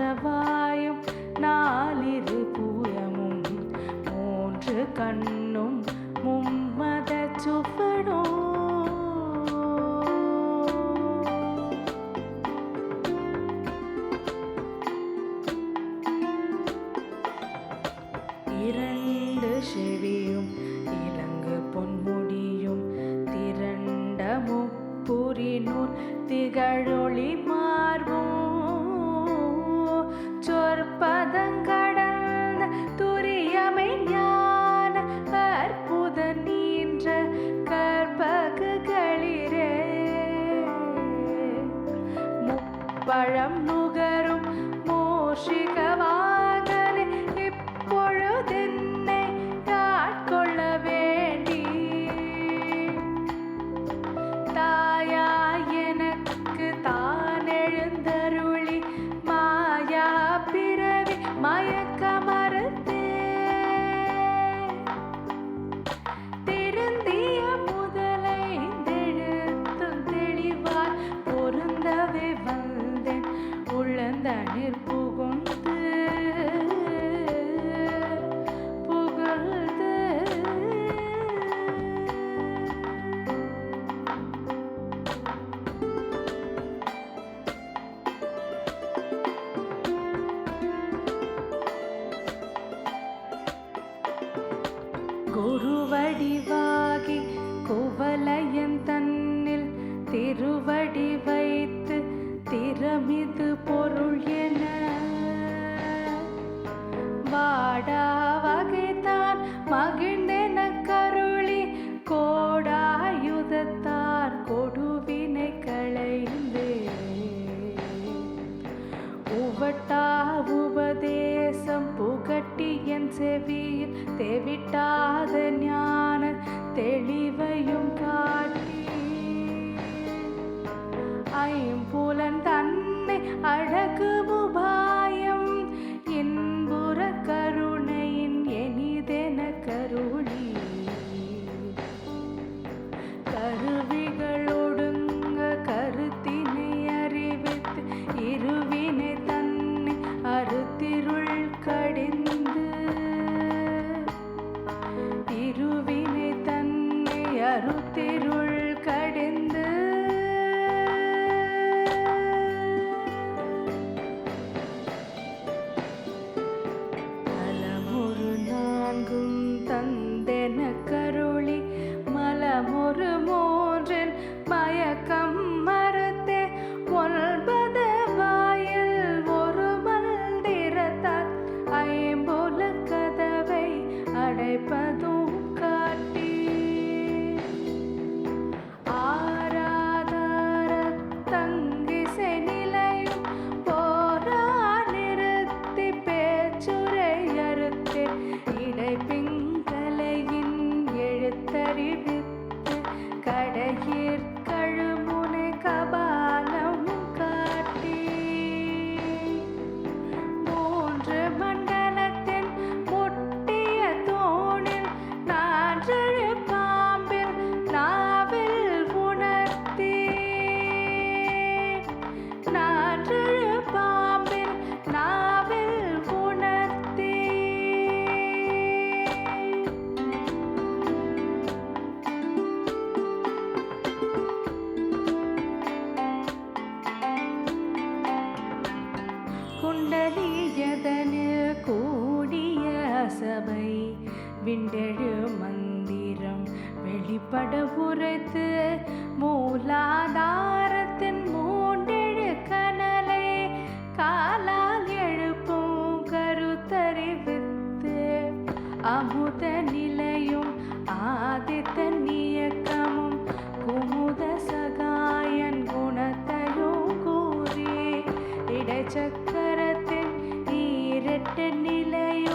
மாற்றவாயும் நாலிரு புறமும் மூன்று கண்ணும் மும்மத சுவனோ இரண்டு செவியும் இலங்கு பொன்முடியும் திரண்ட முப்புரி நூல் திகழொளி பழம் நூ குருவடிவாகி குவலயன் தன்னில் திருவடி வைத்து திறமிது விண்டெழு மந்திரம் வெளிப்பட உரைத்து மூலாதாரத்தின் மூண்டெழு கனலை காலால் எழுப்பும் கருத்தறிவித்து அமுத நிலையும் ஆதித்த நியக்கமும் குமுத சகாயன் குணத்தையும் கூறி இடச்சக்கரத்தின் ஈரட்டு நிலையும்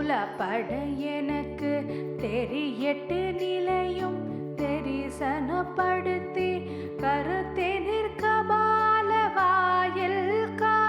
புலப்பட எனக்கு தெரியட்டு நிலையும் தெரிசனப்படுத்தி கருத்தே நிற்கபால வாயில் கா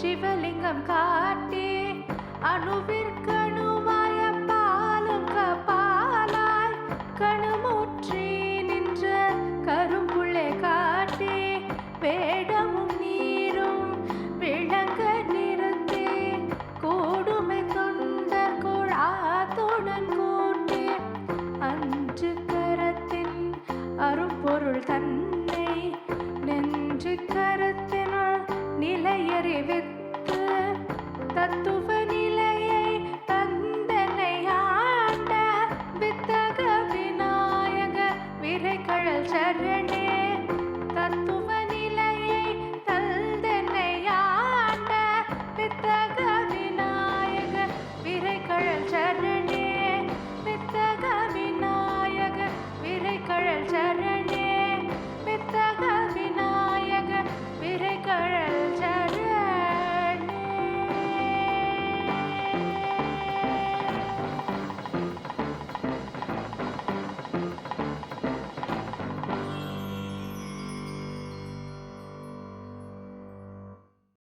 சிவலிங்கம் காட்டி அணுவிற்கணுவாய பாலும் கபாலாய் கணுமுற்றி நின்ற கரும்புள்ளே காட்டி வேடமும் நீரும் விளங்க நிறுத்தி கூடுமை தொண்டர் குழாத்துடன் கூட்டி அஞ்சு கரத்தின் அரும்பொருள் தன்னை நெஞ்சு கரத்தின் வித்து தத்துவ